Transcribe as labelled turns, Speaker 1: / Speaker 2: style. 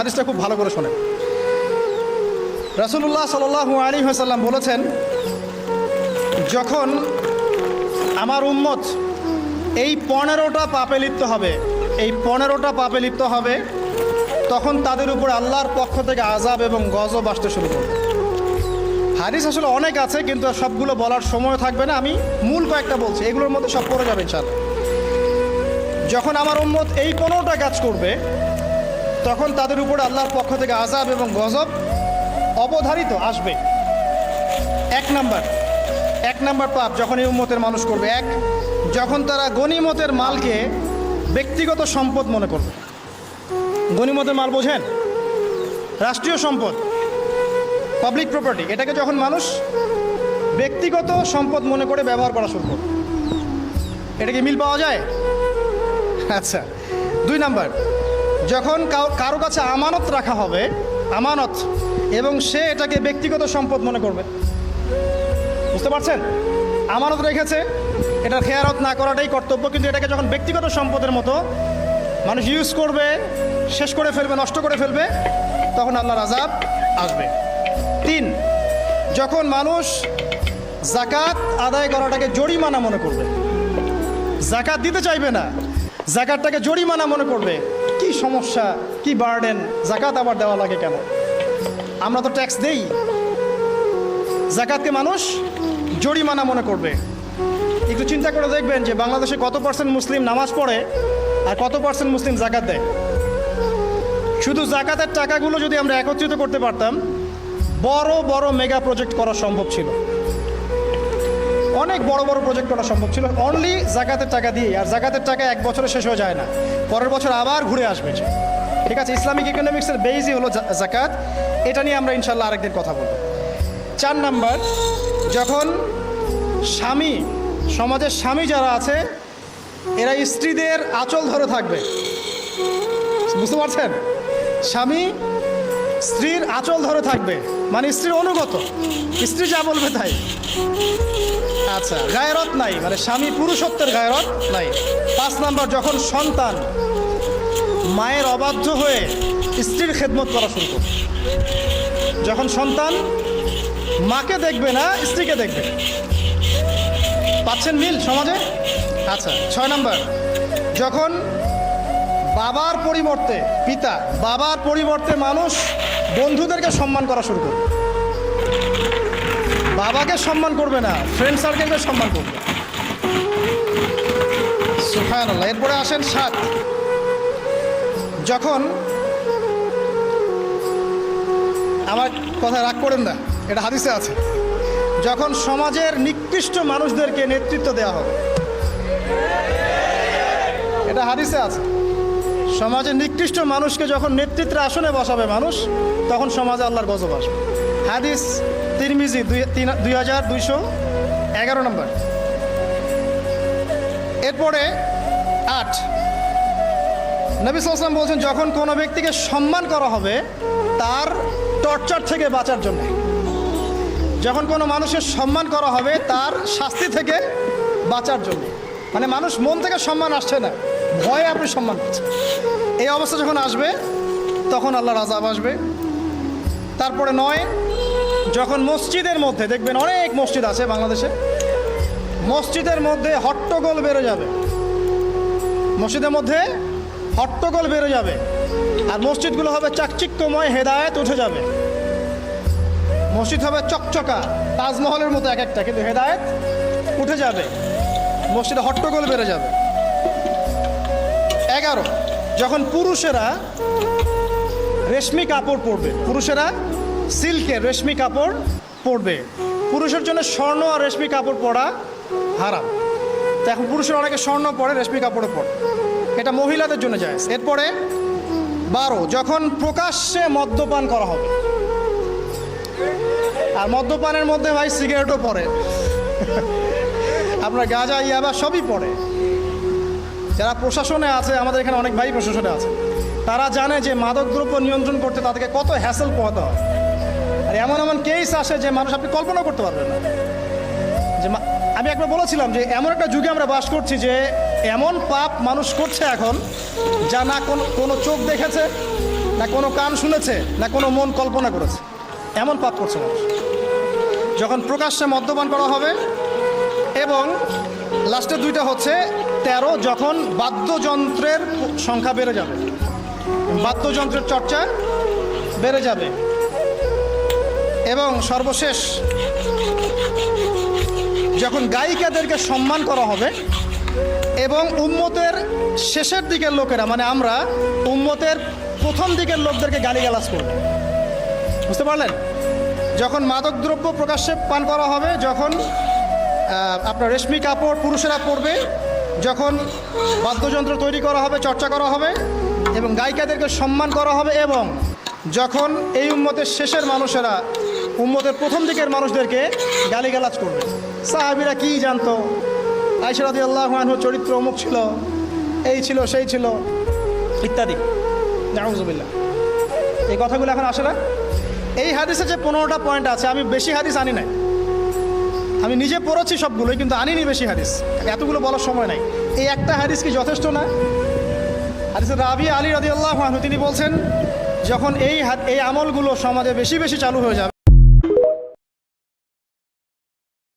Speaker 1: হাদিসটা খুব ভালো করে শোনেন। রাসুল্লাহ সাল আলী হাসাল্লাম বলেছেন, যখন আমার উম্মত এই পনেরোটা পাপে লিপ্ত হবে, এই পনেরোটা পাপে লিপ্ত হবে, তখন তাদের উপর আল্লাহর পক্ষ থেকে আজাব এবং গজব আসতে শুরু করবে। হাদিস আসলে অনেক আছে, কিন্তু সবগুলো বলার সময় থাকবে না। আমি মূল কয়েকটা বলছি, এগুলোর মধ্যে সব করে যাবে ইনশাল্লাহ যখন আমার উম্মত এই পনেরোটা কাজ করবে তখন তাদের উপর আল্লাহর পক্ষ থেকে আজাব এবং গজব অবধারিত আসবে। এক নাম্বার এক নাম্বার পাপ যখন এই উম্মতের মানুষ করবে, এক, যখন তারা গনিমতের মালকে ব্যক্তিগত সম্পদ মনে করবে। গনিমতের মাল বোঝেন? রাষ্ট্রীয় সম্পদ পাবলিক প্রপার্টি এটাকে যখন মানুষ ব্যক্তিগত সম্পদ মনে করে ব্যবহার করা শুরু করবে। এটা কি মিল পাওয়া যায়? আচ্ছা দুই নাম্বার যখন কারও কাছে আমানত রাখা হবে, আমানত, এবং সে এটাকে ব্যক্তিগত সম্পদ মনে করবে। বুঝতে পারছেন? আমানত রেখেছে, এটা খেয়ারত না করাটাই কর্তব্য, কিন্তু এটাকে যখন ব্যক্তিগত সম্পদের মতো মানুষ ইউজ করবে, শেষ করে ফেলবে, নষ্ট করে ফেলবে, তখন আল্লাহর আজাব আসবে। তিন, যখন মানুষ জাকাত আদায় করাটাকে জরিমানা মনে করবে জাকাত দিতে চাইবে না জাকাতটাকে জরিমানা মনে করবে কি সমস্যা, কি বার্ডেন জাকাত আবার দেওয়া লাগে কেন? আমরা তো ট্যাক্স দেই। জাকাতকে মানুষ জরিমানা মনে করবে। একটু চিন্তা করে দেখবেন যে বাংলাদেশে কত পার্সেন্ট মুসলিম নামাজ পড়ে আর কত পার্সেন্ট মুসলিম জাকাত দেয়? শুধু জাকাতের টাকাগুলো যদি আমরা একত্রিত করতে পারতাম, বড় বড় মেগা প্রজেক্ট করা সম্ভব ছিল। অনেক বড় বড় প্রজেক্ট করা সম্ভব ছিল। অনলি জাকাতের টাকা দিয়ে আর জাকাতের টাকা এক বছরে শেষ হয়ে যায় না। পরের বছর আবার ঘুরে আসবে ঠিক আছে ইসলামিক ইকোনমিক্সের বেইজই হলো জাকাত। এটা নিয়ে আমরা ইনশাল্লাহ আরেকদিন কথা বলব। চার নাম্বার, যখন স্বামী, সমাজের স্বামী যারা আছে, এরা স্ত্রীদের আঁচল ধরে থাকবে। বুঝতে পারছেন? স্বামী স্ত্রীর আঁচল ধরে থাকবে। মানে স্ত্রীর অনুগত। স্ত্রী যা বলবে তাই। আচ্ছা গায়রত নাই মানে স্বামী পুরুষত্বের গায়রত নাই। পাঁচ নাম্বার, যখন সন্তান মায়ের অবাধ্য হয়ে স্ত্রীর খেদমত করা শুরু করবে, যখন সন্তান মাকে দেখবে না, স্ত্রীকে দেখবে। পাচ্ছেন মিল সমাজে? আচ্ছা ছয় নাম্বার, যখন বাবার পরিবর্তে পিতা, বাবার পরিবর্তে মানুষ বন্ধুদেরকে সম্মান করা শুরু করবে। বাবাকে সম্মান করবে না ফ্রেন্ড সার্কেলকে সম্মান করবে। সুফায়নাল্লাহ এরপরে আসেন সাত। যখন আমার কথা রাগ করেন না, এটা হাদিসে আছে। যখন সমাজের নিকৃষ্ট মানুষদেরকে নেতৃত্ব দেওয়া হবে, এটা হাদিসে আছে। সমাজের নিকৃষ্ট মানুষকে যখন নেতৃত্বের আসনে বসাবে মানুষ, তখন সমাজে আল্লাহর গজব আসবে। হাদিস তিরমিজি দুই হাজার দুইশো এগারো নম্বর। এরপরে আট। নবী সাল্লাম বলছেন, যখন কোনো ব্যক্তিকে সম্মান করা হবে, তার টর্চার থেকে বাঁচার জন্য। যখন কোনো মানুষের সম্মান করা হবে, তার শাস্তি থেকে বাঁচার জন্য। মানে মানুষ মন থেকে সম্মান আসছে না, ভয়ে আপনি সম্মান পাচ্ছেন। এই অবস্থা যখন আসবে, তখন আল্লাহর আজাব আসবে। তারপরে নয় যখন মসজিদের মধ্যে, দেখবেন অনেক মসজিদ আছে বাংলাদেশে, মসজিদের মধ্যে হট্টগোল বেড়ে যাবে। মসজিদের মধ্যে হট্টগোল বেড়ে যাবে। আর মসজিদগুলো হবে চাকচিক্যময় হেদায়েত উঠে যাবে। মসজিদ হবে চকচকা, তাজমহলের মতো এক একটা, কিন্তু হেদায়েত উঠে যাবে। মসজিদে হট্টগোল বেড়ে যাবে। এগারো, যখন পুরুষেরা রেশমি কাপড় পরবে, পুরুষেরা সিল্কের রেশমি কাপড় পরবে। পুরুষের জন্য স্বর্ণ আর রেশমি কাপড় পরা হারাম। তো এখন পুরুষের অনেকে স্বর্ণ পরে রেশমি কাপড়ও পরে। এটা মহিলাদের জন্য যায়। এরপরে বারো, যখন প্রকাশ্যে মদ্যপান করা হবে। আর মদ্যপানের মধ্যে ভাই সিগারেটও পড়ে আপনার গাঁজা, ইয়াবা সবই পড়ে যারা প্রশাসনে আছে, আমাদের এখানে অনেক ভাই প্রশাসনে আছে, তারা জানে যে মাদকদ্রব্য নিয়ন্ত্রণ করতে তাদেরকে কত হ্যাসেল পোহাতে হয় আর এমন এমন কেস আসে যে মানুষ আপনি কল্পনা করতে পারবেন না। যে আমি একবার বলেছিলাম যে এমন একটা যুগে আমরা বাস করছি যে এমন পাপ মানুষ করছে এখন যা না কোনো চোখ দেখেছে, না কোনো কান শুনেছে, না কোনো মন কল্পনা করেছে। এমন পাপ করছে মানুষ। যখন প্রকাশ্যে মদ্যপান করা হবে এবং লাস্টের দুইটা হচ্ছে তেরো যখন বাদ্যযন্ত্রের সংখ্যা বেড়ে যাবে। বাদ্যযন্ত্রের চর্চা বেড়ে যাবে। এবং সর্বশেষ, যখন গায়িকাদেরকে সম্মান করা হবে এবং উম্মতের শেষের দিকের লোকেরা মানে আমরা উম্মতের প্রথম দিকের লোকদেরকে গালিগালাজ করব। বুঝতে পারলেন? যখন মাদকদ্রব্য প্রকাশ্যে পান করা হবে, যখন আপনার রেশমি কাপড় পুরুষেরা পরবে, যখন বাদ্যযন্ত্র তৈরি করা হবে, চর্চা করা হবে, এবং গায়িকাদেরকে সম্মান করা হবে, এবং যখন এই উম্মতের শেষের মানুষেরা উম্মতের প্রথম দিকের মানুষদেরকে গালিগালাজ করবে। সাহাবিরা কি জানতো? আইসরাদি আল্লাহ চরিত্র অমুক ছিল, এই ছিল, সেই ছিল, ইত্যাদি। নাউজুবিল্লাহ। এই কথাগুলো এখন আসে না? এই হাদিসে যে পনেরোটা পয়েন্ট আছে, আমি বেশি হাদিস আনি নাই। আমি নিজে পড়েছি সবগুলোই, কিন্তু আনিনি বেশি হাদিস। এতগুলো বলার সময় নাই। এই একটা হাদিস কি যথেষ্ট না? হাদিসের রাবি আলী রদি আল্লাহ তিনি বলছেন, যখন এই এই আমলগুলো সমাজে বেশি বেশি চালু হয়ে যাবে